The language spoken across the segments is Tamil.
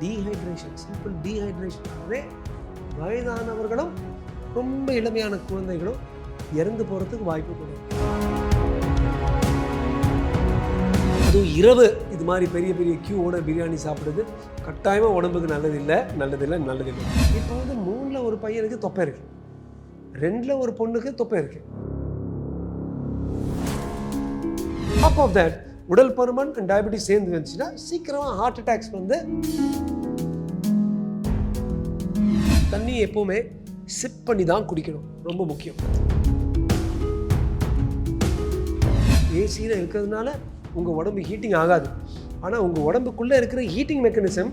டீஹைட்ரேஷன் சிம்பிள் டீஹைட்ரேஷனாகவே வயதானவர்களும் ரொம்ப இளமையான குழந்தைகளும் இறந்து போகிறதுக்கு வாய்ப்பு கொடுக்கும். அதுவும் இரவு இது மாதிரி பெரிய பெரிய கியூவோட பிரியாணி சாப்பிடுறது கட்டாயமாக உடம்புக்கு நல்லதில்லை நல்லதில்லை நல்லதில்லை. இப்போ வந்து மூணில் ஒரு பையனுக்கு தொப்பை இருக்கு. ரெண்டில் ஒரு பொண்ணுக்கு தொப்பை இருக்கு. அப் ஆஃப் தட் உடல் பருமன் அண்ட் டயபெட்டிஸ் சேர்ந்து வந்துச்சுன்னா சீக்கிரமாக ஹார்ட் அட்டாக்ஸ் வந்து தண்ணி எப்போவுமே சிப் பண்ணி தான் குடிக்கணும். ரொம்ப முக்கியம். ஏசியில் இருக்கிறதுனால உங்கள் உடம்பு ஹீட்டிங் ஆகாது. ஆனால் உங்கள் உடம்புக்குள்ளே இருக்கிற ஹீட்டிங் மெக்கானிசம்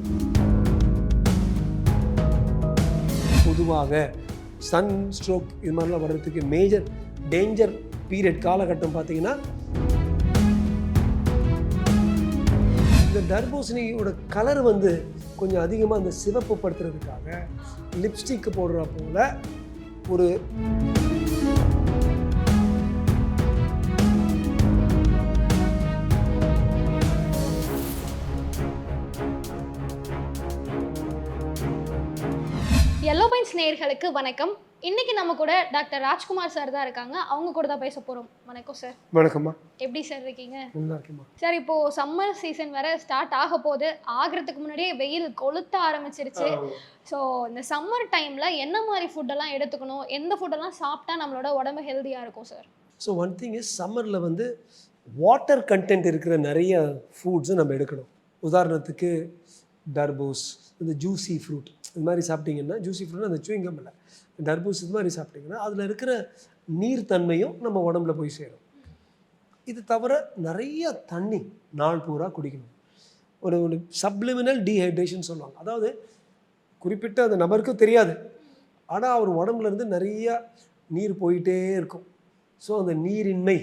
பொதுவாக சன் ஸ்ட்ரோக் இது மாதிரிலாம் வர்றதுக்கு மேஜர் டேஞ்சர் பீரியட் காலகட்டம் பார்த்தீங்கன்னா இந்த தர்பூசணியோட கலர் வந்து கொஞ்சம் அதிகமாக அந்த சிவப்பு படுத்துறதுக்காக லிப்ஸ்டிக் போடுற போல ஒரு எல்லோ பைன்ஸ் நேயர்களுக்கு வணக்கம். இன்னைக்கு நம்ம கூட டாக்டர் ராஜ்குமார் சார் தான் இருக்காங்க. அவங்க கூட தான் பேச போறோம். வணக்கம் சார் வணக்கம்மா. எப்படி சார் இருக்கீங்க? நல்லா இருக்குமா சார் இப்போ சம்மர் சீசன் வேற ஸ்டார்ட் ஆக போகுது. ஆகிறதுக்கு முன்னாடியே வெயில் கொளுத்த ஆரம்பிச்சிருச்சு. ஸோ இந்த சம்மர் டைம்ல என்ன மாதிரி ஃபுட்டெல்லாம் எடுத்துக்கணும்? எந்த ஃபுட்டெல்லாம் சாப்பிட்டா நம்மளோட உடம்பு ஹெல்தியா இருக்கும் sir so one thing is சம்மரில் வந்து வாட்டர் கண்டென்ட் இருக்கிற நிறைய ஃபுட்ஸை நம்ம எடுக்கணும். உதாரணத்துக்கு டர்பூஸ் இந்த ஜூசி ஃப்ரூட் இது மாதிரி சாப்பிட்டீங்கன்னா ஜூசி ஃப்ரூட் அந்த சூயிங்கம் இல்லை. டர்பூஸ் இது மாதிரி சாப்பிட்டீங்கன்னா அதில் இருக்கிற நீர்த்தன்மையும் நம்ம உடம்புல போய் சேரும். இது தவிர நிறைய தண்ணி நாள் பூரா குடிக்கணும். ஒரு ஒரு சப்ளிமினல் டீஹைட்ரேஷன் சொல்லுவாங்க. அதாவது குறிப்பிட்ட அந்த நபருக்கும் தெரியாது. ஆனால் அவர் உடம்புலேருந்து நிறையா நிறைய நீர் போயிட்டே இருக்கும். ஸோ அந்த நீரின்மை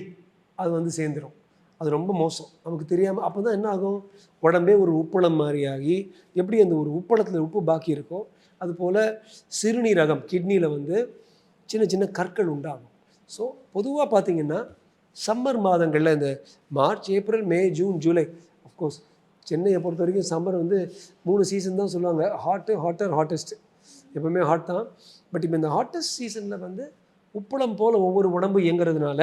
அது வந்து சேர்ந்துடும் அது ரொம்ப மோசம். நமக்கு தெரியாமல் அப்போ தான் என்ன ஆகும் உடம்பே ஒரு உப்பளம் மாதிரி ஆகி எப்படி அந்த ஒரு உப்பளத்தில் உப்பு பாக்கி இருக்கோ அதுபோல் சிறுநீரகம் கிட்னியில் வந்து சின்ன சின்ன கற்கள் உண்டாகும். ஸோ பொதுவாக பார்த்திங்கன்னா சம்மர் மாதங்களில் இந்த March April May June July of course சென்னையை பொறுத்த வரைக்கும் சம்மர் வந்து மூணு சீசன் தான் சொல்லுவாங்க. ஹாட்டு ஹாட்டர் ஹாட்டஸ்ட் எப்பவுமே ஹாட் தான். பட் இப்போ இந்த ஹாட்டஸ்ட் சீசனில் வந்து உப்பளம் போல் ஒவ்வொரு உடம்பு இயங்குறதுனால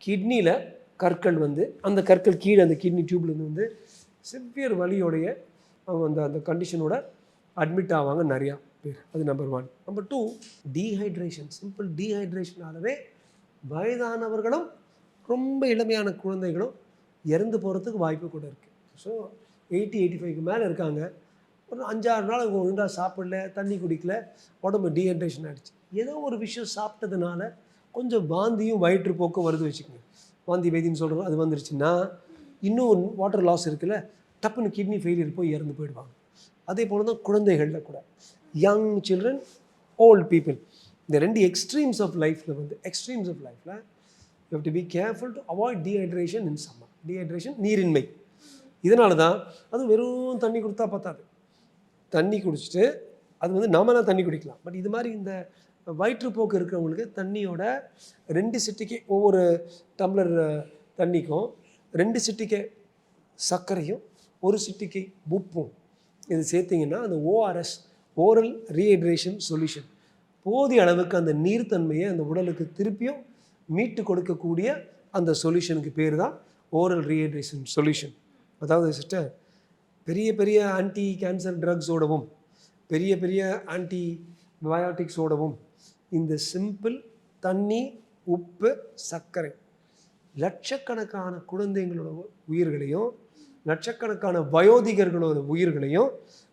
கிட்னியில் கற்கள் வந்து அந்த கற்கள் கீழே அந்த கிட்னி டியூப்லேருந்து வந்து சிவியர் வலியோடைய அவங்க அந்த அந்த கண்டிஷனோட அட்மிட் ஆவாங்க நிறையா பேர். அது number one number two dehydration simple டீஹைட்ரேஷனாலவே வயதானவர்களும் ரொம்ப இளமையான குழந்தைகளும் இறந்து போகிறதுக்கு வாய்ப்பு கூட இருக்குது ஸோ எயிட்டி எயிட்டி ஃபைவ்க்கு மேலே இருக்காங்க. ஒரு அஞ்சாறு நாள் அவங்க ஒழுங்காக சாப்பிடல தண்ணி குடிக்கல உடம்பு டீஹைட்ரேஷன் ஆகிடுச்சு ஏதோ ஒரு விஷயம் சாப்பிட்டதுனால கொஞ்சம் வாந்தியும் வயிற்றுப்போக்கும் வருது வச்சுக்கோங்க. வாந்தி வைத்தியம் சொல்கிறோம் அது வந்துருச்சுன்னா இன்னும் வாட்டர் லாஸ் இருக்குல்ல டப்புன்னு கிட்னி ஃபெயிலியர் போய் இறந்து போயிடுவாங்க. அதே போல தான் குழந்தைகளில் கூட. யங் சில்ட்ரன் ஓல்ட் பீப்புள் இந்த ரெண்டு எக்ஸ்ட்ரீம்ஸ் ஆஃப் லைஃப்பில் வந்து எக்ஸ்ட்ரீம்ஸ் ஆஃப் லைஃப்பில் you to be careful to avoid dehydration in summer dehydration நீரின்மை. இதனால தான் அது வெறும் தண்ணி கொடுத்தா பத்தாது. தண்ணி குடிச்சிட்டு அது வந்து நாமெல்லாம் தண்ணி குடிக்கலாம். பட் இது மாதிரி இந்த வயிற்றுப்போக்கு இருக்கிறவங்களுக்கு தண்ணியோட ரெண்டு சிட்டிக்கு ஒவ்வொரு டம்ளர் தண்ணிக்கும் ரெண்டு சிட்டிக்கு சர்க்கரையும் ஒரு சிட்டிக்கை உப்பும். இது சேர்த்திங்கன்னா அந்த ஓஆர்எஸ் ஓரல் ரீஹைட்ரேஷன் சொல்யூஷன் போதிய அளவுக்கு அந்த நீர்த்தன்மையை அந்த உடலுக்கு திருப்பியும் மீட்டு கொடுக்கக்கூடிய அந்த சொல்யூஷனுக்கு பேர் தான் ஓரல் ரீஹைட்ரேஷன் சொல்யூஷன் அதாவது சிஸ்டர் பெரிய பெரிய ஆன்டி கேன்சர் ட்ரக்ஸோடவும் பெரிய பெரிய ஆன்டி பயோட்டிக்ஸோடவும் இந்த சிம்பிள் தண்ணி உப்பு சர்க்கரை. லட்சக்கணக்கான குழந்தைங்களோட உயிர்களையும் லட்சக்கணக்கான வயோதிகர்களோட உயிர்களையும்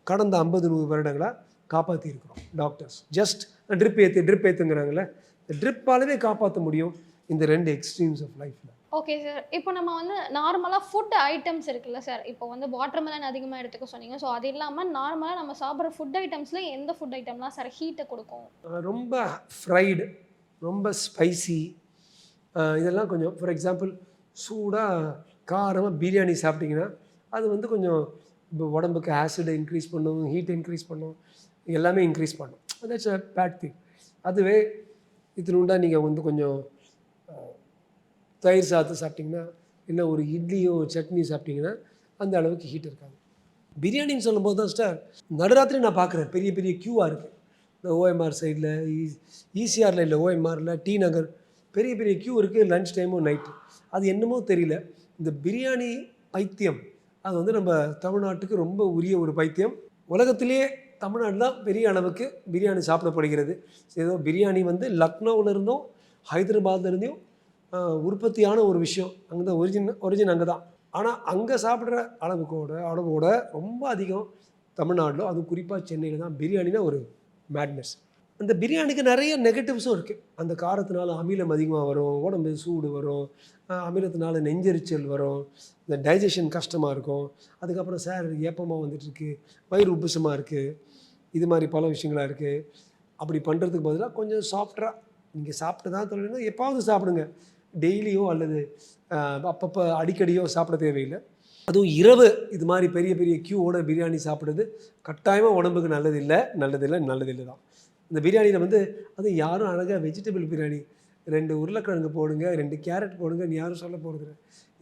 கடந்த ஐம்பது நூறு வருடங்களாக காப்பாற்றியிருக்கிறோம் டாக்டர்ஸ் ஜஸ்ட் ட்ரிப் ஏற்றி ட்ரிப் ஏற்றுங்கிறாங்களே இந்த ட்ரிப்பாலவே காப்பாற்ற முடியும் இந்த ரெண்டு எக்ஸ்ட்ரீம்ஸ் ஆஃப் லைஃப்பில் ஓகே சார் இப்போ நம்ம வந்து நார்மலாக ஃபுட் ஐட்டம்ஸ் இருக்குல்ல சார் இப்போ வந்து வாட்டர்மெலன் அதிகமாக எடுத்துக்க சொன்னீங்க. ஸோ அது இல்லாமல் நார்மலாக நம்ம சாப்பிட்ற ஃபுட் ஐட்டம்ஸில் எந்த ஃபுட் ஐட்டம்லாம் சார் ஹீட்டை கொடுக்கும்? ரொம்ப ஃப்ரைடு ரொம்ப ஸ்பைசி இதெல்லாம் கொஞ்சம் ஃபார் எக்ஸாம்பிள் சூடாக காரமாக பிரியாணி சாப்பிட்டிங்கன்னா அது வந்து கொஞ்சம் இப்போ உடம்புக்கு ஆசிடை இன்க்ரீஸ் பண்ணும் ஹீட் இன்க்ரீஸ் பண்ணும் எல்லாமே இன்க்ரீஸ் பண்ணும். அதாச்சும் பேட் திங் அதுவே இத்தினுண்டா நீங்கள் வந்து கொஞ்சம் தயிர் சாதத்தை சாப்பிட்டிங்கன்னா இல்லை ஒரு இட்லியோ சட்னி சாப்பிட்டிங்கன்னா அந்த அளவுக்கு ஹீட் இருக்காது. பிரியாணின்னு சொல்லும்போது தான் ஸ்டார் நடுராத்திரி நான் பார்க்குறேன். பெரிய பெரிய க்யூவாக இருக்குது இந்த ஓஎம்ஆர் சைடில் ஈசிஆரில் இல்லை ஓஎம்ஆரில் டி நகர் பெரிய பெரிய க்யூ இருக்குது லன்ச் டைமும் நைட்டு அது என்னமோ தெரியல. இந்த பிரியாணி பைத்தியம் அது வந்து நம்ம தமிழ்நாட்டுக்கு ரொம்ப உரிய ஒரு பைத்தியம். உலகத்திலேயே தமிழ்நாடு தான் பெரிய அளவுக்கு பிரியாணி சாப்பிடப்படுகிறது. ஏதோ பிரியாணி வந்து லக்னோவில் இருந்தும் ஹைதராபாத்லேருந்தையும் உற்பத்தியான ஒரு விஷயம். அங்கே தான் ஒரிஜின் ஒரிஜின் அங்கே தான். ஆனால் அங்கே சாப்பிட்ற அளவுக்கோட அளவோட ரொம்ப அதிகம் தமிழ்நாட்டில் அதுவும் குறிப்பாக சென்னையில் தான் பிரியாணினா ஒரு மேட்னஸ் அந்த பிரியாணிக்கு நிறைய நெகட்டிவ்ஸும் இருக்குது அந்த காரத்தினால அமிலம் அதிகமாக வரும் உடம்பு சூடு வரும் அமிலத்தினால நெஞ்செரிச்சல் வரும் இந்த டைஜஷன் கஷ்டமாக இருக்கும். அதுக்கப்புறம் சார் ஏப்பமாக வந்துட்டுருக்கு வயிறு உப்புசமாக இருக்குது இது மாதிரி பல விஷயங்களாக இருக்குது அப்படி பண்ணுறதுக்கு பதிலாக கொஞ்சம் சாஃப்டாக நீங்கள் சாப்பிட்டு தான் தொழில்னா எப்பாவது சாப்பிடுங்க. டெய்லியோ அல்லது அப்பப்போ அடிக்கடியோ சாப்பிட தேவையில்லை. அதுவும் இரவு இது மாதிரி பெரிய பெரிய க்யூவோட பிரியாணி சாப்பிட்றது கட்டாயமாக உடம்புக்கு நல்லதில்லை நல்லதில்லை நல்லதில்லை தான். இந்த பிரியாணியில் வந்து அது யாரும் அழகாக வெஜிடபிள் பிரியாணி ரெண்டு உருளைக்கிழங்கு போடுங்க ரெண்டு கேரட் போடுங்கன்னு யாரும் சொல்ல போகிறது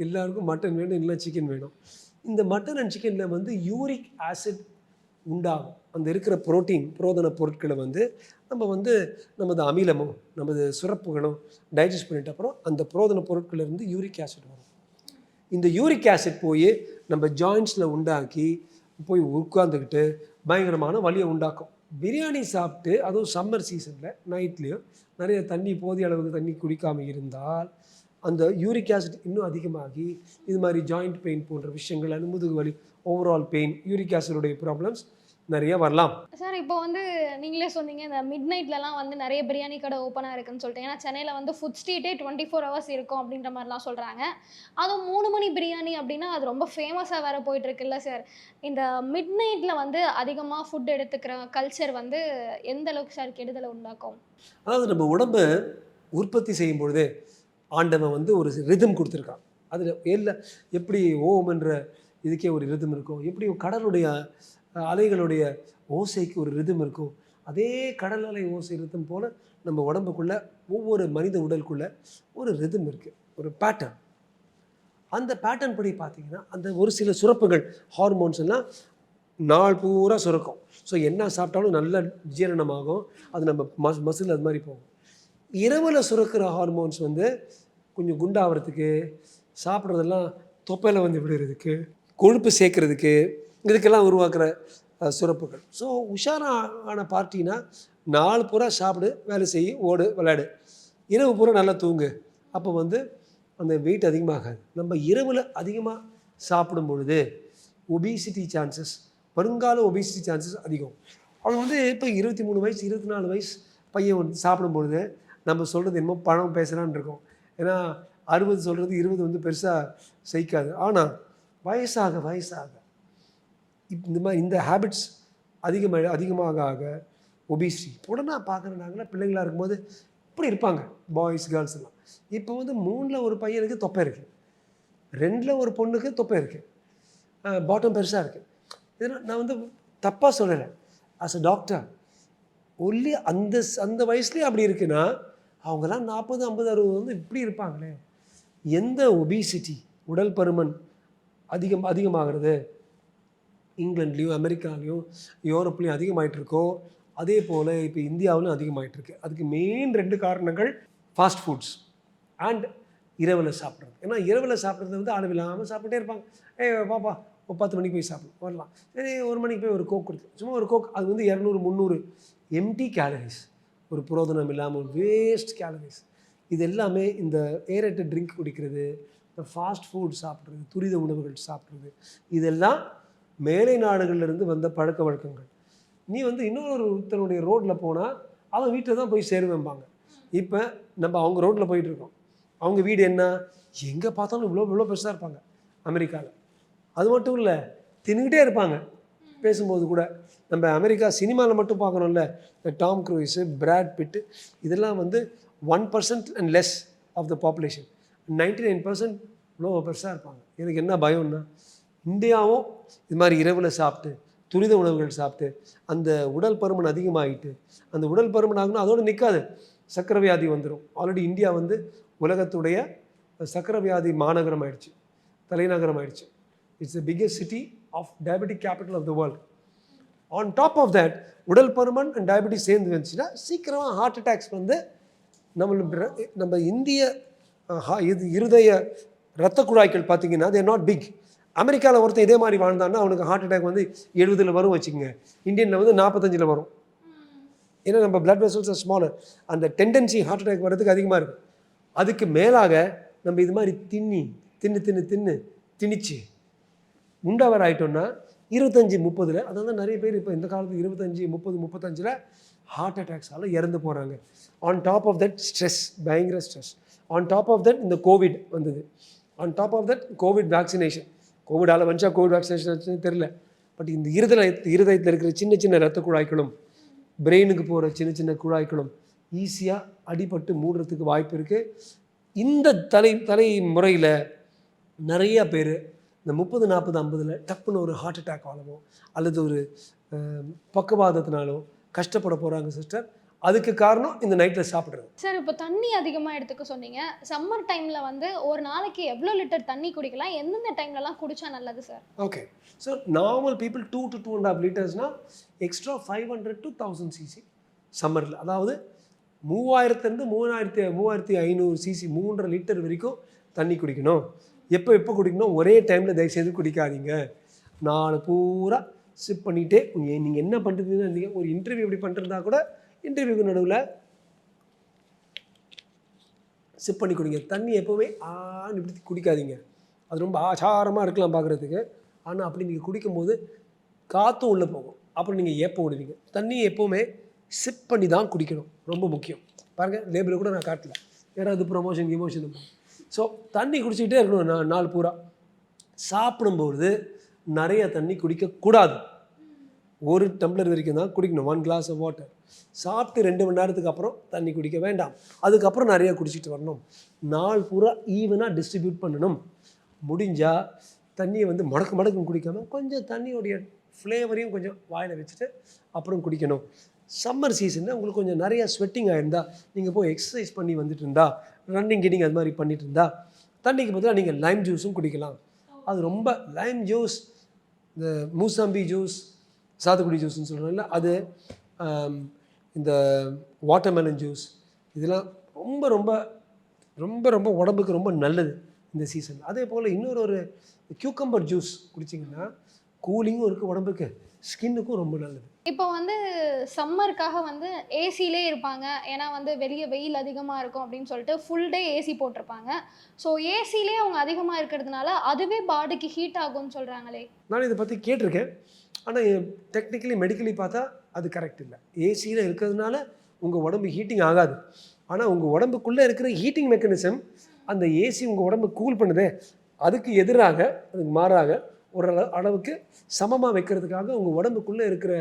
எல்லாருக்கும் மட்டன் வேணும் இல்லை சிக்கன் வேணும். இந்த மட்டன் அண்ட் சிக்கனில் வந்து யூரிக் ஆசிட் உண்டாகும். அந்த இருக்கிற புரோட்டீன் புரோதன பொருட்களை வந்து நம்ம வந்து நமது அமிலமும் நமது சுரப்புகளும் டைஜஸ்ட் பண்ணிட்ட அப்புறம் அந்த புரோதன பொருட்கள்லேருந்து யூரிக் ஆசிட் வரும். இந்த யூரிக் ஆசிட் போய் நம்ம ஜாயின்ஸில் உண்டாக்கி போய் உட்காந்துக்கிட்டு பயங்கரமான வலியை உண்டாக்கும். பிரியாணி சாப்பிட்டு அதுவும் சம்மர் சீசனில் நைட்லேயும் நிறைய தண்ணி போதிய அளவுக்கு தண்ணி குடிக்காமல் இருந்தால் அந்த யூரிக் ஆசிட் இன்னும் அதிகமாகி இது மாதிரி ஜாயிண்ட் பெயின் போன்ற விஷயங்கள் முதுகு வலி ஓவரால் பெயின் யூரிக் ஆசிடுடைய ப்ராப்ளம்ஸ் நிறைய வரலாம். சார் இப்போ வந்து நீங்களே சொன்னீங்க இந்த மிட் நைட்லலாம் வந்து நிறைய பிரியாணி கடை ஓப்பனாக இருக்குன்னு சொல்லிட்டு. ஏன்னா சென்னையில் வந்து ஃபுட் ஸ்ட்ரீட்டே டுவெண்ட்டி ஃபோர் ஹவர்ஸ் இருக்கும் அப்படின்ற மாதிரிலாம் சொல்கிறாங்க அதுவும் மூணு மணி பிரியாணி அப்படின்னா அது ரொம்ப ஃபேமஸாக வேற போயிட்டு இருக்குல்ல சார். இந்த மிட் நைட்டில் வந்து அதிகமாக ஃபுட் எடுத்துக்கிற கல்ச்சர் வந்து எந்த அளவுக்கு சார் கெடுதலை உண்டாக்கும்? அதாவது நம்ம உடம்பை உற்பத்தி செய்யும் பொழுதே ஆண்டவன் வந்து ஒரு ரிதம் கொடுத்துருக்கான். அதில் இல்லை எப்படி ஓம் என்ற இதுக்கே ஒரு ரிதம் இருக்கும். எப்படி கடலுடைய அலைகளுடைய ஓசைக்கு ஒரு ரிதம் இருக்கும். அதே கடல் அலை ஓசை ரிதம் போல் நம்ம உடம்புக்குள்ள ஒவ்வொரு மனித உடலுக்குள்ள ஒரு ரிதம் இருக்குது ஒரு பேட்டர்ன் அந்த பேட்டர்ன் படி பார்த்தீங்கன்னா அந்த ஒரு சில சுரப்புகள் ஹார்மோன்ஸ் எல்லாம் நாள் பூரா சுரக்கும். ஸோ என்ன சாப்பிட்டாலும் நல்ல ஜீரணமாகும். அது நம்ம மஸ் மசில் அது மாதிரி போகும். இரவில் சுரக்கிற ஹார்மோன்ஸ் வந்து கொஞ்சம் குண்டாகிறதுக்கு சாப்பிட்றதெல்லாம் தொப்பையில் வந்து விடுறதுக்கு கொழுப்பு சேர்க்கறதுக்கு இதுக்கெல்லாம் உருவாக்குற சுரப்புகள் ஸோ உஷாரா ஆன பார்ட்டினா நாலு பூரா சாப்பிடு வேலை செய் ஓடு விளையாடு. இரவு பூரா நல்லா தூங்கு. அப்போ வந்து அந்த வெயிட் அதிகமாகாது. நம்ம இரவில் அதிகமாக சாப்பிடும் பொழுது ஒபிசிட்டி சான்சஸ் வருங்கால ஒபிசிட்டி சான்சஸ் அதிகம். அவன் வந்து இப்போ இருபத்தி மூணு வயசு இருபத்தி நாலு வயசு பையன் வந்து சாப்பிடும் பொழுது நம்ம சொல்கிறது என்னமோ பழம் பேசுகிறான்னு இருக்கோம். ஏன்னா அறுபது சொல்கிறது இருபது வந்து பெருசாக சகிக்காது. ஆனால் வயசாக வயசாக இப் இந்த மாதிரி இந்த ஹேபிட்ஸ் அதிகமாக அதிகமாக ஆக ஒபிசிட்டி உடனே பார்க்குற நாங்களாம் பிள்ளைங்களாக இருக்கும்போது இப்படி இருப்பாங்க பாய்ஸ் கேர்ள்ஸ் எல்லாம். இப்போ வந்து மூணில் ஒரு பையனுக்கு தொப்பை இருக்குது ரெண்டில் ஒரு பொண்ணுக்கு தொப்பை இருக்குது பாட்டம் பெருசாக இருக்குது இதெல்லாம் நான் வந்து தப்பாக சொல்லலை. ஆஸ் அ டாக்டர் ஒல்லி அந்த அந்த வயசுலேயே அப்படி இருக்குன்னா அவங்கெல்லாம் நாற்பது ஐம்பது அறுபது வந்து இப்படி இருப்பாங்களே. எந்த ஒபிசிட்டி உடல் பருமன் அதிகம் அதிகமாகிறது? இங்கிலாண்ட்லேயும் அமெரிக்காலையும் யூரோப்லேயும் அதிகமாகிட்டு இருக்கோ அதே போல் இப்போ இந்தியாவிலும் அதிகமாகிட்டுருக்கு அதுக்கு மெயின் ரெண்டு காரணங்கள் ஃபாஸ்ட் ஃபுட்ஸ் அண்ட் இரவில் சாப்பிட்றது. ஏன்னா இரவில் சாப்பிட்றது வந்து அளவில்லாமல் சாப்பிட்டே இருப்பாங்க. ஏ பாப்பா ஒரு பத்து மணிக்கு போய் சாப்பிடும் வரலாம். சரி ஒரு மணிக்கு போய் ஒரு கோக் கொடுத்து சும்மா ஒரு கோக் அது வந்து இரநூறு முந்நூறு எம்டி கேலரிஸ் ஒரு புரோதனம் இல்லாமல் வேஸ்ட் கேலரிஸ் இது எல்லாமே இந்த ஏரேட்டட் ட்ரிங்க் குடிக்கிறது இந்த ஃபாஸ்ட் ஃபுட் சாப்பிட்றது துரித உணவுகள் சாப்பிட்றது இதெல்லாம் மேலை நாடுகள்லேருந்து வந்த பழக்க வழக்கங்கள். நீ வந்து இன்னொரு ஒருத்தனுடைய ரோட்டில் போனால் அவன் வீட்டில் தான் போய் சேருவேன்பாங்க இப்போ நம்ம அவங்க ரோட்டில் போயிட்டுருக்கோம் அவங்க வீடு என்ன? எங்கே பார்த்தாலும் இவ்வளோ இவ்வளோ பெருசாக இருப்பாங்க அமெரிக்காவில் அது மட்டும் இல்லை தின்னுக்கிட்டே இருப்பாங்க. பேசும்போது கூட நம்ம அமெரிக்கா சினிமாவில் மட்டும் பார்க்கணும்ல. இந்த டாம் க்ரூயிஸு பிராட் பிட்டு இதெல்லாம் வந்து one percent and less of the population. Ninety nine percent இவ்வளோ பெருசாக இருப்பாங்க. எனக்கு என்ன பயம்னா இந்தியாவும் இது மாதிரி இரவில் சாப்பிட்டு துரித உணவுகள் சாப்பிட்டு அந்த உடல் பருமன் அதிகமாகிட்டு அந்த உடல் பருமன் ஆகணும் அதோடு நிற்காது சக்கரை வியாதி வந்துடும் ஆல்ரெடி இந்தியா வந்து உலகத்துடைய சக்கரை வியாதி மாநகரம் ஆயிடுச்சு. தலைநகரம் ஆயிடுச்சு. It's the biggest city of diabetic capital of the world on top of that உடல் பருமன் அண்ட் டயபெட்டிஸ் சேர்ந்து வந்துச்சுன்னா சீக்கிரமாக ஹார்ட் அட்டாக்ஸ் வந்து நம்ம நம்ம இந்திய ஹா- இது இருதய இரத்த குழாய்கள் பார்த்தீங்கன்னா தேர் நாட் பிக் அமெரிக்காவில் ஒருத்தன் இதே மாதிரி வாழ்ந்தான்னா அவனுக்கு ஹார்ட் அட்டாக் வந்து எழுபதில் வரும் வச்சுக்கோங்க. இந்தியனில் வந்து நாற்பத்தஞ்சில் வரும். ஏன்னா நம்ம பிளட் வெசல்ஸ் ஸ்மாலர் அந்த டெண்டன்சி ஹார்ட் அட்டாக் வர்றதுக்கு அதிகமாக இருக்குது அதுக்கு மேலாக நம்ம இது மாதிரி தின்னி தின்னு தின்னு தின்னு திணிச்சு உண்டவர் ஆகிட்டோம்னா இருபத்தஞ்சி முப்பதில் அதாவது நிறைய பேர் இப்போ இந்த காலத்து இருபத்தஞ்சி முப்பது முப்பத்தஞ்சில் ஹார்ட் அட்டாக்ஸால் இறந்து போகிறாங்க on top of that stress பயங்கர stress on top of that இந்த கோவிட் வந்தது. On top of that Covid vaccination கோவிடால் வந்துச்சா கோவிட் வேக்சினேஷன் தெரில பட் இந்த இருதய இருதயத்தில் இருக்கிற சின்ன சின்ன ரத்த குழாய்களும் பிரெயினுக்கு போகிற சின்ன சின்ன குழாய்களும் ஈஸியாக அடிபட்டு மூடுறதுக்கு வாய்ப்பு இருக்குது இந்த தலை தலைமுறையில் நிறையா பேர் இந்த முப்பது நாற்பது ஐம்பதில் டப்புன்னு ஒரு ஹார்ட் அட்டாக் ஆகவோ அல்லது ஒரு பக்கவாதத்தினாலோ கஷ்டப்பட போகிறாங்க சிஸ்டர் அதுக்கு காரணம் இந்த நைட்டில் சாப்பிட்றது. சார் இப்போ தண்ணி அதிகமாக எடுத்துக்க சொன்னீங்க. சம்மர் டைமில் வந்து ஒரு நாளைக்கு எவ்வளோ லிட்டர் தண்ணி குடிக்கலாம்? எந்தெந்த டைம்லலாம் குடிச்சா நல்லது sir? Okay. So normal people two to two and half லிட்டர்ஸ்னால் extra five hundred to thousand CC சம்மரில். அதாவது மூவாயிரத்துலேருந்து மூணாயிரத்தி மூவாயிரத்தி ஐநூறு சிசி மூன்றரை லிட்டர் வரைக்கும் தண்ணி குடிக்கணும். எப்போ எப்போ குடிக்கணும் ஒரே டைமில் தயவுசெய்து குடிக்காதீங்க. நாலு பூரா சிப் பண்ணிகிட்டே நீங்கள் என்ன பண்ணுறதுன்னு ஒரு இன்டர்வியூ இப்படி பண்ணிருந்தா கூட இன்டர்வியூக்கு நடுவில் சிப் பண்ணி குடிங்க. தண்ணி எப்போவுமே ஆன்னு இப்படி குடிக்காதீங்க. அது ரொம்ப ஆச்சாரமாக இருக்கலாம் பார்க்குறதுக்கு ஆனால் அப்படி நீங்கள் குடிக்கும்போது காற்றும் உள்ளே போகும். அப்புறம் நீங்கள் ஏப்பம் விடுவீங்க தண்ணியை எப்போவுமே சிப் பண்ணி தான் குடிக்கணும். ரொம்ப முக்கியம். பாருங்கள் லேபிளில் கூட நான் காட்டல. யாராவது ப்ரொமோஷன் இமோஷன் ஸோ தண்ணி குடிச்சிக்கிட்டே இருக்கணும். நான் நாள் பூரா. சாப்பிடும்போது நிறைய தண்ணி குடிக்கக்கூடாது. ஒரு டம்ளர் வரைக்கும் தான் குடிக்கணும். ஒன் கிளாஸ் ஆஃப் வாட்டர் சாப்பிட்டு ரெண்டு மணி நேரத்துக்கு அப்புறம் தண்ணி குடிக்க வேண்டாம். அதுக்கப்புறம் நிறையா குடிச்சிட்டு வரணும். நாள் பூரா ஈவனாக டிஸ்ட்ரிபியூட் பண்ணணும். முடிஞ்சால் தண்ணியை வந்து மடக்கு மடக்குன்னு குடிக்காம கொஞ்சம் தண்ணியோடைய ஃப்ளேவரையும் கொஞ்சம் வாயில் வச்சுட்டு அப்புறம் குடிக்கணும். சம்மர் சீசனில் உங்களுக்கு கொஞ்சம் நிறைய ஸ்வெட்டிங் ஆகிருந்தால் நீங்கள் போய் எக்ஸசைஸ் பண்ணி வந்துட்டு இருந்தா ரன்னிங் கிட்டிங் அது மாதிரி பண்ணிட்டு இருந்தா தண்ணிக்கு பதிலாக நீங்கள் லைம் ஜூஸும் குடிக்கலாம். அது ரொம்ப லைம் ஜூஸ் இந்த மூசாம்பி ஜூஸ் சாத்துக்குடி ஜூஸ்னு சொல்கிறோம்ல அது இந்த வாட்டர்மெலன் ஜூஸ் இதெல்லாம் ரொம்ப ரொம்ப ரொம்ப ரொம்ப உடம்புக்கு ரொம்ப நல்லது இந்த சீசன் அதே போல் இன்னொரு ஒரு கியூக்கம்பர் ஜூஸ் குடிச்சிங்கன்னா கூலிங்கும் இருக்குது உடம்புக்கு ஸ்கின்னுக்கும் ரொம்ப நல்லது. இப்போ வந்து சம்மருக்காக வந்து ஏசிலே இருப்பாங்க. ஏன்னா வந்து வெளியே வெயில் அதிகமாக இருக்கும் அப்படின்னு சொல்லிட்டு ஃபுல் டே ஏசி போட்டிருப்பாங்க. ஸோ ஏசிலே அவங்க அதிகமாக இருக்கிறதுனால அதுவே பாடிக்கு ஹீட் ஆகும்னு சொல்கிறாங்களே நான் இதை பற்றி கேட்டிருக்கேன். ஆனால் டெக்னிக்கலி மெடிக்கலி பார்த்தா அது கரெக்ட் இல்லை. ஏசியில் இருக்கிறதுனால உங்கள் உடம்பு ஹீட்டிங் ஆகாது. ஆனால் உங்கள் உடம்புக்குள்ளே இருக்கிற ஹீட்டிங் மெக்கானிசம் அந்த ஏசி உங்கள் உடம்பு கூல் பண்ணுதே அதுக்கு எதிராக அதுக்கு மாறாக ஒரு அளவுக்கு சமமாக வைக்கிறதுக்காக உங்கள் உடம்புக்குள்ளே இருக்கிற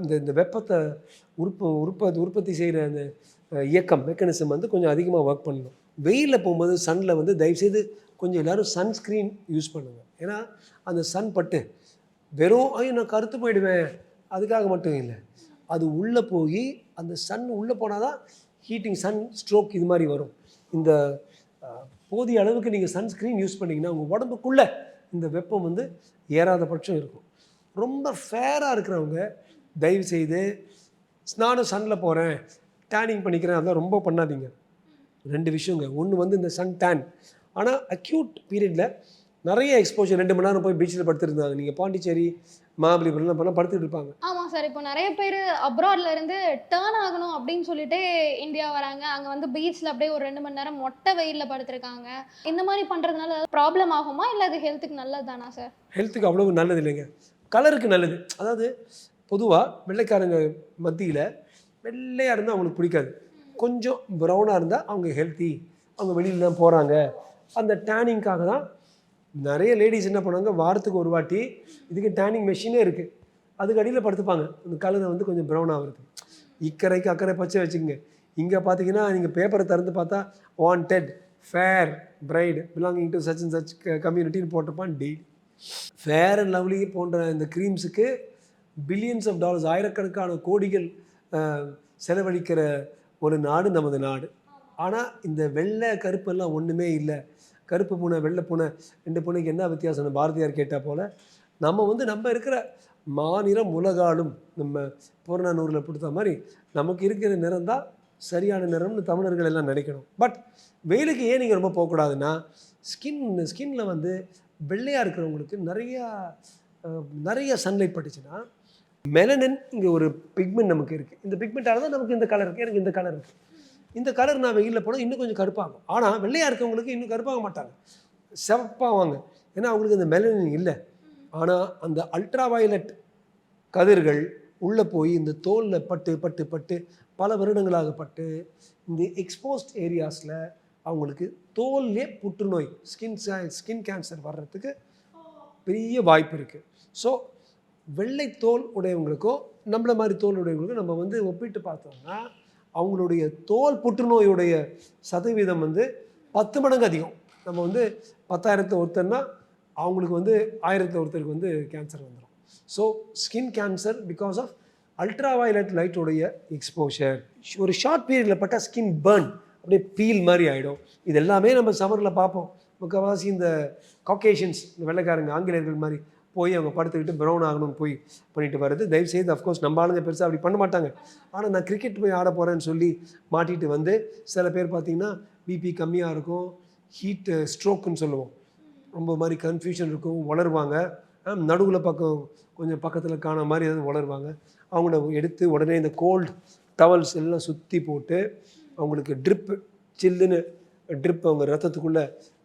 இந்த இந்த வெப்பத்தை உற்ப உற்பத்தி உற்பத்தி செய்கிற அந்த இயக்கம் மெக்கானிசம் வந்து கொஞ்சம் அதிகமாக ஒர்க் பண்ணணும். வெயிலில் போகும்போது சனில் வந்து தயவுசெய்து கொஞ்சம் எல்லோரும் சன்ஸ்க்ரீன் யூஸ் பண்ணுங்கள் ஏன்னா அந்த சன் பட்டு வெறும் ஐயோ நான் கருத்து போயிடுவேன் அதுக்காக மட்டும் இல்லை. அது உள்ளே போய் அந்த சன் உள்ளே போனால் தான் ஹீட்டிங் சன் ஸ்ட்ரோக் இது மாதிரி வரும். இந்த போதிய அளவுக்கு நீங்கள் சன்ஸ்க்ரீன் யூஸ் பண்ணிங்கன்னா உங்கள் உடம்புக்குள்ளே இந்த வெப்பம் வந்து ஏறாத பட்சம் இருக்கும். ரொம்ப ஃபேராக இருக்கிறவங்க தயவு செய்து நானும் சன்னில் போகிறேன் டேனிங் பண்ணிக்கிறேன் அதெல்லாம் ரொம்ப பண்ணாதீங்க. ரெண்டு விஷயங்க. ஒன்று வந்து இந்த சன் டேன் ஆனால் அக்யூட் பீரியடில் நிறைய எக்ஸ்போஜர் ரெண்டு மணி நேரம் போய் பீச்சில் படுத்துருந்தாங்க. நீங்கள் பாண்டிச்சேரி மகாபலிபுரம் பண்ணால் படுத்துட்டு இருப்பாங்க. ஆமாம் சார். இப்போ நிறைய பேர் அப்ராட்ல இருந்து டேர்ன் ஆகணும் அப்படின்னு சொல்லிட்டு இந்தியா வராங்க. அங்கே வந்து பீச்சில் அப்படியே ஒரு ரெண்டு மணி நேரம் மொட்டை வெயிலில் படுத்திருக்காங்க. இந்த மாதிரி பண்ணுறதுனால ப்ராப்ளம் ஆகுமா? இல்லை அது ஹெல்த்துக்கு நல்லது தானா சார்? ஹெல்த்துக்கு அவ்வளவு நல்லது இல்லைங்க. கலருக்கு நல்லது. அதாவது பொதுவாக வெள்ளைக்காரங்க மத்தியில் வெள்ளையாக இருந்தால் அவங்களுக்கு பிடிக்காது. கொஞ்சம் ப்ரௌனாக இருந்தால் அவங்க ஹெல்த்தி அவங்க வெளியில தான் போகிறாங்க அந்த டேனிங்காக தான் நிறைய லேடிஸ் என்ன பண்ணுவாங்க வாரத்துக்கு ஒரு வாட்டி இதுக்கு டேனிங் மெஷினே இருக்குது அதுக்கு அடியில் படுத்துப்பாங்க. அந்த கலரை வந்து கொஞ்சம் ப்ரௌன் ஆகுறது இக்கரைக்கு அக்கறை பச்சை வச்சுக்கோங்க. இங்கே பார்த்தீங்கன்னா நீங்கள் பேப்பரை திறந்து பார்த்தா wanted fair bright belonging to such and such கம்யூனிட்டின்னு போட்டிருப்பான் டெய்லி ஃபேர் அண்ட் லவ்லி போன்ற இந்த க்ரீம்ஸுக்கு பில்லியன்ஸ் ஆஃப் டாலர்ஸ் ஆயிரக்கணக்கான கோடிகள் செலவழிக்கிற ஒரு நாடு நமது நாடு. ஆனால் இந்த வெள்ளை கருப்பெல்லாம் ஒன்றுமே இல்லை. கருப்பு பூனை வெள்ளை பூனை ரெண்டு பூனைக்கு என்ன வித்தியாசம்னு பாரதியார் கேட்டால் போல் நம்ம வந்து நம்ம இருக்கிற மாநிலம் உலகாலும் நம்ம புறநானூரில் கொடுத்த மாதிரி நமக்கு இருக்கிற நிறம் தான் சரியான நிறம்னு தமிழர்கள் எல்லாம் நினைக்கணும். பட் வெயிலுக்கு ஏன் நீங்கள் ரொம்ப போகக்கூடாதுன்னா ஸ்கின் ஸ்கின்ல வந்து வெள்ளையாக இருக்கிறவங்களுக்கு நிறையா நிறைய சன்லைட் பட்டுச்சுன்னா மெலனின் இங்கே ஒரு பிக்மெண்ட் நமக்கு இருக்குது இந்த பிக்மெண்ட்டால் தான் நமக்கு இந்த கலர் இருக்குது எனக்கு இந்த கலர் இருக்குது இந்த கலர் நான் வெயிலில் போனால் இன்னும் கொஞ்சம் கருப்பாகும். ஆனால் வெள்ளையாக இருக்கவங்களுக்கு இன்னும் கருப்பாக மாட்டாங்க. சிவப்பாவாங்க ஏன்னா அவங்களுக்கு இந்த மெலனின் இல்லை. ஆனால் அந்த அல்ட்ரா வயலட் கதிர்கள் உள்ளே போய் இந்த தோலில் பட்டு பட்டு பட்டு பல வருடங்களாக பட்டு இந்த எக்ஸ்போஸ்ட் ஏரியாஸில் அவங்களுக்கு தோல்லே புற்றுநோய் ஸ்கின் ஸ்கின் கேன்சர் வர்றதுக்கு பெரிய வாய்ப்பு இருக்குது ஸோ வெள்ளை தோல் உடையவங்களுக்கோ நம்மளை மாதிரி தோல் உடையவங்களுக்கும் நம்ம வந்து ஒப்பிட்டு பார்த்தோம்னா அவங்களுடைய தோல் புற்றுநோயுடைய சதவீதம் வந்து பத்து மடங்கு அதிகம். நம்ம வந்து பத்தாயிரத்து ஒருத்தர்னா அவங்களுக்கு வந்து ஆயிரத்து ஒருத்தருக்கு வந்து கேன்சர் வந்துடும் so skin cancer because of ultra violet லைட்டோடைய exposure ஒரு ஷார்ட் பீரியடில் பட்டால் ஸ்கின் பர்ன் அப்படியே பீல் மாதிரி ஆகிடும் இது எல்லாமே நம்ம சம்மரில் பார்ப்போம். முக்கால்வாசி இந்த காக்கேஷன்ஸ் இந்த வெள்ளைக்காரங்க ஆங்கிலேயர்கள் மாதிரி போய் அவங்க படுத்துக்கிட்டு ப்ரௌன் ஆகணும்னு போய் பண்ணிட்டு வருது தயவு செய்து அஃப்கோர்ஸ் நம்ம ஆளுங்க பெருசாக அப்படி பண்ண மாட்டாங்க. ஆனால் நான் கிரிக்கெட் போய் ஆட போகிறேன்னு சொல்லி மாட்டிட்டு வந்து சில பேர் பார்த்தீங்கன்னா பிபி கம்மியாக இருக்கும் ஹீட்டு ஸ்ட்ரோக்குன்னு சொல்லுவோம். ரொம்ப மாதிரி கன்ஃபியூஷன் இருக்கும் வளருவாங்க நடுவில் பக்கம் கொஞ்சம் பக்கத்தில் காண மாதிரி எதாவது வளருவாங்க அவங்கள எடுத்து உடனே இந்த கோல்டு டவல்ஸ் எல்லாம் சுற்றி போட்டு அவங்களுக்கு ட்ரிப்பு சில்லுன்னு ட்ரிப் அவங்க ரத்தத்துக்குள்ளே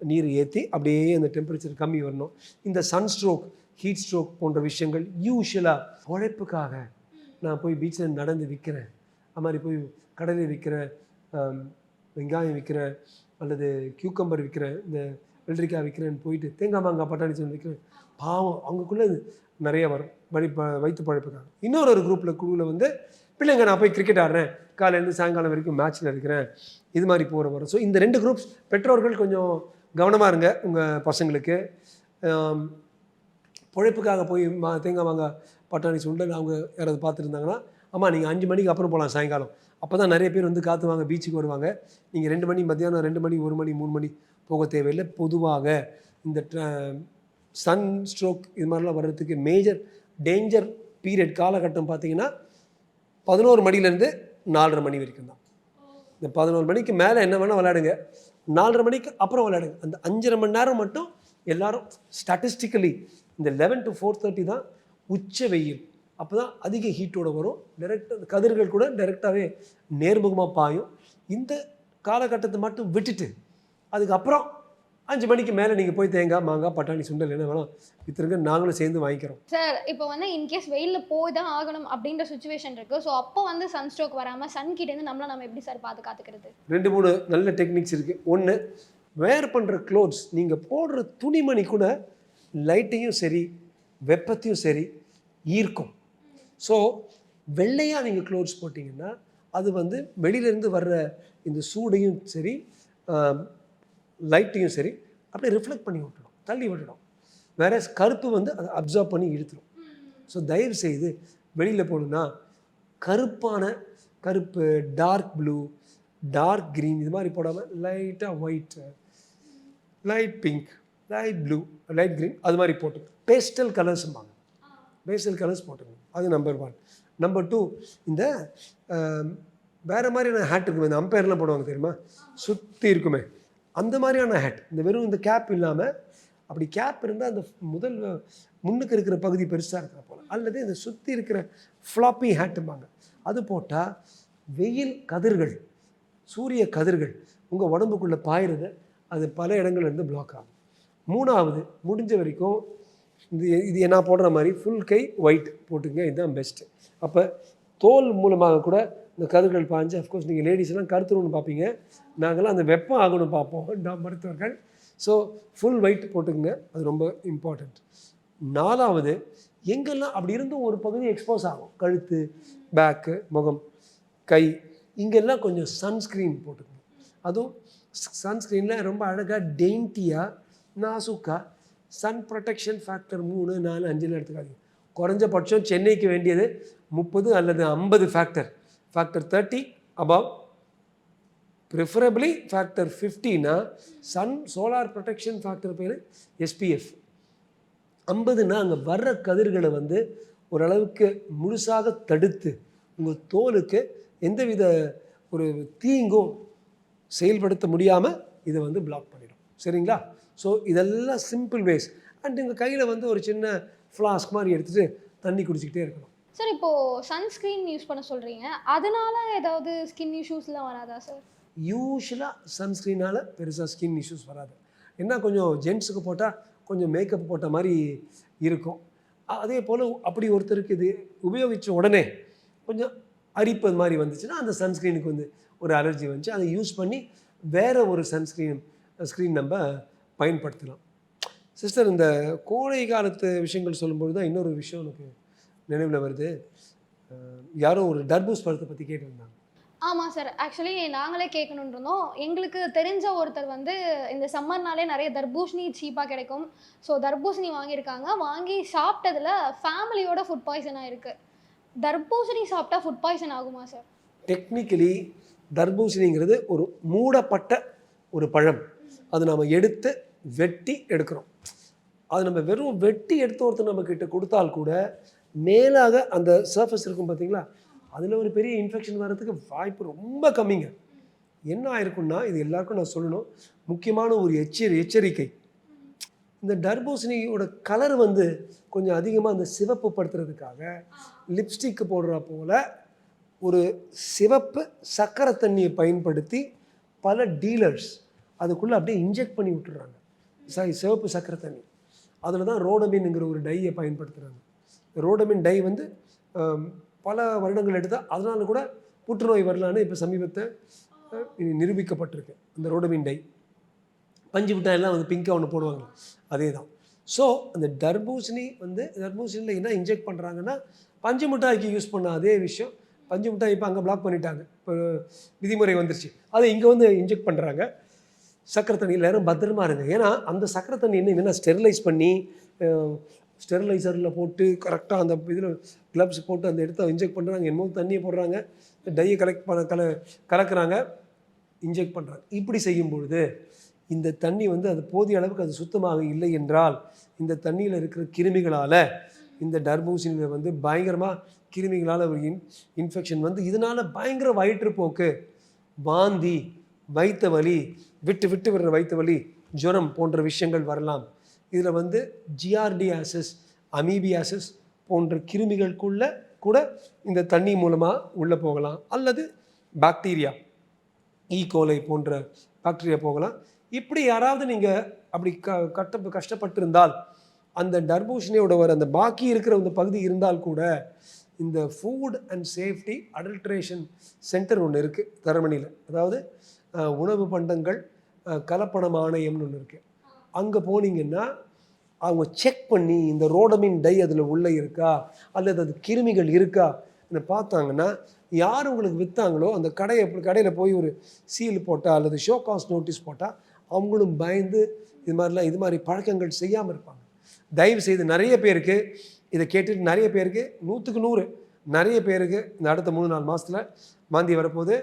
நீர் ஏற்றி அப்படியே அந்த டெம்பரேச்சர் கம்மி வரணும். இந்த சன் ஸ்ட்ரோக் ஹீட் ஸ்ட்ரோக் போன்ற விஷயங்கள் யூஷுவலாக உழைப்புக்காக நான் போய் பீச்சில் நடந்து விற்கிறேன் அது மாதிரி போய் கடலில் விற்கிற வெங்காயம் விற்கிறேன் அல்லது கியூக்கம்பர் விற்கிறேன் இந்த வெள்ளரிக்காய் விற்கிறேன்னு போயிட்டு தேங்காய் மாங்காய் பட்டாணி சொல்லி விற்கிறேன் பாவம் அவங்களுக்குள்ளே நிறைய வரும். வழி ப வயிற்று பழைப்புக்காக. இன்னொரு ஒரு குரூப்பில் குழுவில் வந்து பிள்ளைங்க நான் போய் கிரிக்கெட் ஆடுறேன். காலையிலேருந்து சாயங்காலம் வரைக்கும் மேட்ச்சில் இருக்கிறேன். இது மாதிரி போகிற வரும் ஸோ இந்த ரெண்டு குரூப்ஸ் பெற்றோர்கள் கொஞ்சம் கவனமாக இருங்க உங்கள் பசங்களுக்கு. பொழைப்புக்காக போய் மா தேங்காய் மாங்காய் பட்டாணி சுண்டல் அவங்க யாராவது பார்த்துருந்தாங்கன்னா ஆமாம் நீங்கள் அஞ்சு மணிக்கு அப்புறம் போகலாம் சாயங்காலம். அப்போ தான் நிறைய பேர் வந்து காத்துவாங்க பீச்சுக்கு வருவாங்க. நீங்கள் ரெண்டு மணி மத்தியானம் ரெண்டு மணி ஒரு மணி மூணு மணி போக தேவையில்லை. பொதுவாக இந்த சன் ஸ்ட்ரோக் இது மாதிரிலாம் வர்றதுக்கு மேஜர் டேஞ்சர் பீரியட் காலகட்டம் பார்த்தீங்கன்னா பதினோரு மணிலேருந்து நாலரை மணி வரைக்கும் தான். இந்த பதினோரு மணிக்கு மேலே என்ன வேணால் விளையாடுங்க. நாலரை மணிக்கு அப்புறம் விளையாடுங்க. அந்த அஞ்சரை மணி நேரம் மட்டும் எல்லாரும் ஸ்டாட்டிஸ்டிக்கலி இந்த லெவன் டு ஃபோர் தேர்ட்டி தான் உச்ச வெயில். அப்போ தான் அதிக ஹீட்டோட வரும். டேரெக்டாக கதிர்கள் கூட டைரெக்டாகவே நேர்முகமாக பாயும். இந்த காலகட்டத்தை மட்டும் விட்டுட்டு அதுக்கப்புறம் அஞ்சு மணிக்கு மேலே நீங்கள் போய் தேங்காய் மாங்காய் பட்டாணி சுண்டல் என்ன வேணாம் விற்றுருங்க நாங்களும் சேர்ந்து வாங்கிக்கிறோம். சார் இப்போ வந்து இன்கேஸ் வெயிலில் போய் தான் ஆகணும் அப்படின்ற சுச்சுவேஷன் இருக்கு. ஸோ அப்போ வந்து சன் ஸ்ட்ரோக் வராமல் சன் கிட்டேருந்து நம்மள நம்ம எப்படி சார் பாதுகாத்துக்கிறது? ரெண்டு மூணு நல்ல டெக்னிக்ஸ் இருக்குது ஒன்று வேர் பண்ணுற க்ளோத்ஸ் நீங்கள் போடுற துணிமணி கூட லைட்டையும் சரி வெப்பத்தையும் சரி ஈர்க்கும். ஸோ வெள்ளையாக நீங்கள் க்ளோத்ஸ் போட்டிங்கன்னா அது வந்து வெளியிலேருந்து வர்ற இந்த சூடையும் சரி லைட்டையும் சரி அப்படியே ரிஃப்ளெக்ட் பண்ணி விட்டுடும் தள்ளி விட்டுடும். வேற கருப்பு வந்து அதை அப்சர்வ் பண்ணி இழுத்துடும் ஸோ தயவு செய்து வெளியில் போகணுன்னா கருப்பான கருப்பு டார்க் ப்ளூ டார்க் க்ரீன் இது மாதிரி போடாமல் லைட்டாக white light pink light blue light green அது மாதிரி போட்டுங்க பேஸ்டல் கலர்ஸ்ம்பாங்க பேஸ்டல் கலர்ஸ் போட்டுங்க அது நம்பர் ஒன் நம்பர் டூ இந்த வேறு வேற மாதிரியான ஹேட் இருக்குமே இந்த அம்பையர்லாம் போடுவாங்க தெரியுமா? சுற்றி இருக்குமே. அந்த மாதிரியான ஹேட் இந்த வெறும் இந்த கேப் இல்லாமல் அப்படி கேப் இருந்தால் அந்த முதல் முன்னுக்கு இருக்கிற பகுதி பெருசாக இருக்கிற போல். அல்லது இந்த சுற்றி இருக்கிற ஃப்ளாப்பி ஹேட்டும்பாங்க அது போட்டால் வெயில் கதிர்கள் சூரிய கதிர்கள் உங்கள் உடம்புக்குள்ளே பாயிறத அது பல இடங்கள்லேருந்து பிளாக் ஆகும். மூணாவது முடிஞ்ச வரைக்கும் இது இது நான் போடுற மாதிரி ஃபுல் கை ஒயிட் போட்டுங்க. இதுதான் பெஸ்ட்டு அப்போ தோல் மூலமாக கூட இந்த கதிர்கள் பாஞ்சு அஃப்கோர்ஸ் நீங்கள் லேடிஸ்லாம் எல்லாம் கருத்துருன்னு பார்ப்பீங்க. நாங்களாம் அந்த வெப்பம் ஆகணும் பார்ப்போம் நாம் மருத்துவர்கள். ஸோ ஃபுல் ஒயிட் போட்டுக்குங்க. அது ரொம்ப இம்பார்ட்டண்ட் நாலாவது எங்கெல்லாம் அப்படி இருந்தும் ஒரு பகுதி எக்ஸ்போஸ் ஆகும். கழுத்து பேக்கு முகம் கை இங்கெல்லாம் கொஞ்சம் சன்ஸ்க்ரீன் போட்டுக்கணும் அதுவும் சன்ஸ்க்ரீனில் ரொம்ப அழகாக டெயின்ட்டியாக நாசுக்கா சன் ப்ரொடெக்ஷன் ஃபேக்டர் மூணு நாலு அஞ்சுல எடுத்துக்காதீங்க. குறைஞ்சபட்சம் சென்னைக்கு வேண்டியது முப்பது அல்லது ஐம்பது factor factor thirty above preferably factor ஃபிஃப்டினா sun solar protection factor பேர் எஸ்பிஎஃப் ஐம்பதுனா அங்கே வர்ற கதிர்களை வந்து ஓரளவுக்கு முழுசாக தடுத்து உங்கள் தோலுக்கு எந்தவித ஒரு தீங்கும் செயல்படுத்த முடியாமல் இதை வந்து பிளாக் பண்ணிடும். சரிங்களா? ஸோ இதெல்லாம் சிம்பிள் வேஸ் அண்ட் உங்கள் கையில் வந்து ஒரு சின்ன ஃப்ளாஸ்க் மாதிரி எடுத்துகிட்டு தண்ணி குடிச்சிக்கிட்டே இருக்கணும். சார் இப்போ சன்ஸ்கிரீன் யூஸ் பண்ண சொல்றீங்க. அதனால ஏதாவது ஸ்கின் இஷ்யூஸ்லாம் வராதா சார் யூஸ்வலாக சன்ஸ்க்ரீனால் பெருசாக ஸ்கின் இஷ்யூஸ் வராது. என்ன கொஞ்சம் ஜென்ஸுக்கு போட்டால் கொஞ்சம் மேக்கப் போட்ட மாதிரி இருக்கும். அதே போல் அப்படி ஒருத்தருக்கு இது உபயோகித்த உடனே கொஞ்சம் அரிப்பது மாதிரி வந்துச்சுன்னா அந்த சன்ஸ்க்ரீனுக்கு வந்து ஒரு அலர்ஜி வந்துச்சு. அதை யூஸ் பண்ணி வேற ஒரு சன்ஸ்க்ரீன் ஸ்க்ரீன் நம்ம பயன்படுத்தலாம். சிஸ்டர் இந்த கோடை காலத்து விஷயங்கள் சொல்லும்போது தான் இன்னொரு விஷயம் எனக்கு நினைவில் வருது. யாரோ ஒரு டர்பூஸ் பழத்தை பற்றி கேட்டிருந்தாங்க. ஆமாம் சார் ஆக்சுவலி நாங்களே கேட்கணுன்னு இருந்தோம் எங்களுக்கு தெரிஞ்ச ஒருத்தர் வந்து இந்த சம்மர்னாலே நிறைய தர்பூசணி சீப்பாக கிடைக்கும். ஸோ தர்பூசணி வாங்கியிருக்காங்க. வாங்கி சாப்பிட்டதுல ஃபேமிலியோட ஃபுட் பாய்சன் ஆயிருக்கு. தர்பூசணி சாப்பிட்டா ஃபுட் பாய்சன் ஆகுமா சார் டெக்னிக்கலி தர்பூசணிங்கிறது ஒரு மூடப்பட்ட ஒரு பழம். அது நம்ம எடுத்து வெட்டி எடுக்கிறோம். அது நம்ம வெறும் வெட்டி எடுத்து ஒருத்தர் நம்ம கிட்ட கொடுத்தால் கூட மேலாக அந்த சர்ஃபஸ் இருக்கும் பார்த்தீங்களா அதில் ஒரு பெரிய இன்ஃபெக்ஷன் வர்றதுக்கு வாய்ப்பு ரொம்ப கம்மிங்க. என்ன ஆயிருக்குன்னா இது எல்லாருக்கும் நான் சொல்லணும். முக்கியமான ஒரு எச்சரி எச்சரிக்கை. இந்த டர்போசினியோட கலர் வந்து கொஞ்சம் அதிகமாக அந்த சிவப்பு படுத்துறதுக்காக லிப்ஸ்டிக் போடுற போல் ஒரு சிவப்பு சக்கரை தண்ணியை பயன்படுத்தி பல டீலர்ஸ் அதுக்குள்ளே அப்படியே இன்ஜெக்ட் பண்ணி விட்டுறாங்க சாரி சிவப்பு சக்கரை தண்ணி. அதில் தான் ரோடமின்ங்கிற ஒரு டையை பயன்படுத்துகிறாங்க ரோடமின் டை வந்து பல வருடங்கள் எடுத்தால் அதனால கூட புற்றுநோய் வரலான்னு இப்போ சமீபத்தை நிரூபிக்கப்பட்டிருக்கு. அந்த ரோடமின் டை. பஞ்சு மிட்டாயெல்லாம் வந்து பிங்காக ஒன்று போடுவாங்க. அதே தான் ஸோ அந்த தர்பூசணி வந்து தர்பூசணியில் என்ன இன்ஜெக்ட் பண்ணுறாங்கன்னா பஞ்சு மிட்டாய்க்கு யூஸ் பண்ண அதே விஷயம். பஞ்சு மிட்டாய் இப்போ அங்கே பிளாக் பண்ணிட்டாங்க. இப்போ விதிமுறை வந்துருச்சு. அதை இங்கே வந்து இன்ஜெக்ட் பண்ணுறாங்க சக்கரை தண்ணி எல்லாரும் பத்திரமா இருங்க. ஏன்னா அந்த சக்கரை தண்ணி என்ன என்னென்னா ஸ்டெரிலைஸ் பண்ணி ஸ்டெரிலைசரில் போட்டு கரெக்டாக அந்த இதில் க்ளப்ஸ் போட்டு அந்த இடத்த இன்ஜெக்ட் பண்ணுறாங்க என்னமோ தண்ணியை போடுறாங்க. டையை கலெக்ட் பண்ண கல கலக்குறாங்க. இன்ஜெக்ட் பண்ணுறாங்க இப்படி செய்யும் பொழுது இந்த தண்ணி வந்து அது போதிய அளவுக்கு அது சுத்தமாக இல்லை என்றால் இந்த தண்ணியில் இருக்கிற கிருமிகளால் இந்த டர்பூசினில் வந்து பயங்கரமாக கிருமிகளால் ஒரு இன் இன்ஃபெக்ஷன் வந்து இதனால் பயங்கர வயிற்றுப்போக்கு வாந்தி வயிற்று வலி விட்டு விட்டு வர்ற வயிற்று வலி ஜுரம் போன்ற விஷயங்கள் வரலாம். இதில் வந்து ஜிஆர்டியாசிஸ் அமீபியாசிஸ் போன்ற கிருமிகளுக்குள்ள கூட இந்த தண்ணி மூலமாக உள்ளே போகலாம். அல்லது பாக்டீரியா ஈகோலை e. போன்ற பாக்டீரியா போகலாம். இப்படி யாராவது நீங்கள் அப்படி க கட்ட கஷ்டப்பட்டிருந்தால் அந்த டர்பூஷணியோட வர அந்த பாக்கி இருக்கிற அந்த பகுதி இருந்தால் கூட இந்த food and safety adulteration centre ஒன்று இருக்குது தரமணியில். அதாவது உணவு பண்டங்கள் அஹ், கலப்படம் ஆணையம்னு ஒன்று இருக்குது அங்கே போனீங்கன்னா அவங்க செக் பண்ணி இந்த ரோடமின் டை அதில் உள்ளே இருக்கா? அல்லது அது கிருமிகள் இருக்கா? பார்த்தாங்கன்னா யார் உங்களுக்கு விற்றாங்களோ அந்த கடையை கடையில் போய் ஒரு சீல் போட்டால் அல்லது ஷோ காஸ்ட் நோட்டீஸ் போட்டால் அவங்களும் பயந்து இது மாதிரிலாம் இது மாதிரி பழக்கங்கள் செய்யாமல் இருப்பாங்க. தயவு செய்து நிறைய பேருக்கு இதை கேட்டுட்டு நிறைய பேருக்கு நூற்றுக்கு நூறு நிறைய பேருக்கு இந்த அடுத்த மூணு நாலு மாதத்தில் மாந்தி வரப்போகுது.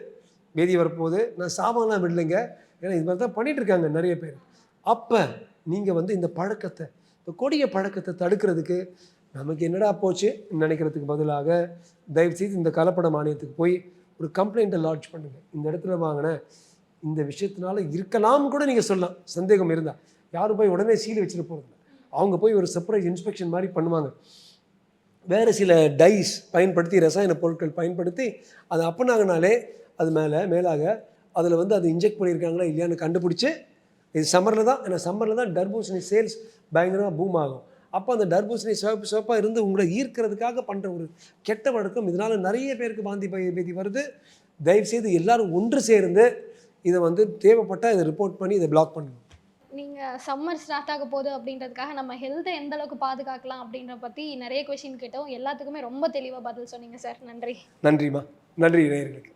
வேதி வரப்போகுது. நான் சாபம்லாம் விடலைங்க. ஏன்னா இது மாதிரி தான் பண்ணிகிட்டு இருக்காங்க நிறைய பேர். அப்போ நீங்கள் வந்து இந்த பழக்கத்தை இப்போ கொடிய பழக்கத்தை தடுக்கிறதுக்கு நமக்கு என்னடா போச்சு நினைக்கிறதுக்கு பதிலாக தயவுசெய்து இந்த கலப்பட மானியத்துக்கு போய் ஒரு கம்ப்ளைண்ட்டை லாட்ஜ் பண்ணுங்கள் இந்த இடத்துல வாங்கின இந்த விஷயத்தினால இருக்கலாம் கூட நீங்கள் சொல்லலாம். சந்தேகம் இருந்தால் யாரும் போய் உடனே சீல் வச்சுட்டு போகிறது அவங்க போய் ஒரு சர்ப்ரைஸ் இன்ஸ்பெக்ஷன் மாதிரி பண்ணுவாங்க. வேறு சில டைஸ் பயன்படுத்தி ரசாயன பொருட்கள் பயன்படுத்தி அதை அப்பனாங்கனாலே அது மேலே மேலாக அதில் வந்து அது இன்ஜெக்ட் பண்ணியிருக்காங்களா இல்லையான்னு கண்டுபிடிச்சி இது சம்மரில் தான் ஏன்னா சம்மரில் தான் டர்பூசணி சேல்ஸ் பயங்கரமாக பூம் ஆகும். அப்போ அந்த டர்பூசணி சிவப்பு சிவப்பாக இருந்து உங்களை ஈர்க்கிறதுக்காக பண்ணுற ஒரு கெட்ட வழக்கம். இதனால் நிறைய பேருக்கு பாந்தி பேதி வருது. தயவுசெய்து எல்லாரும் ஒன்று சேர்ந்து இதை வந்து தேவைப்பட்டால் இதை ரிப்போர்ட் பண்ணி இதை பிளாக் பண்ணணும் நீங்கள் சம்மர் ஸ்டார்ட் ஆக போகுது அப்படின்றதுக்காக நம்ம ஹெல்த்தை எந்த அளவுக்கு பாதுகாக்கலாம் அப்படின்ற பற்றி நிறைய கொஷின் கேட்டோம். எல்லாத்துக்குமே ரொம்ப தெளிவாக பதில் சொன்னீங்க சார் நன்றி. நன்றிம்மா. நன்றி நேயர்களுக்கு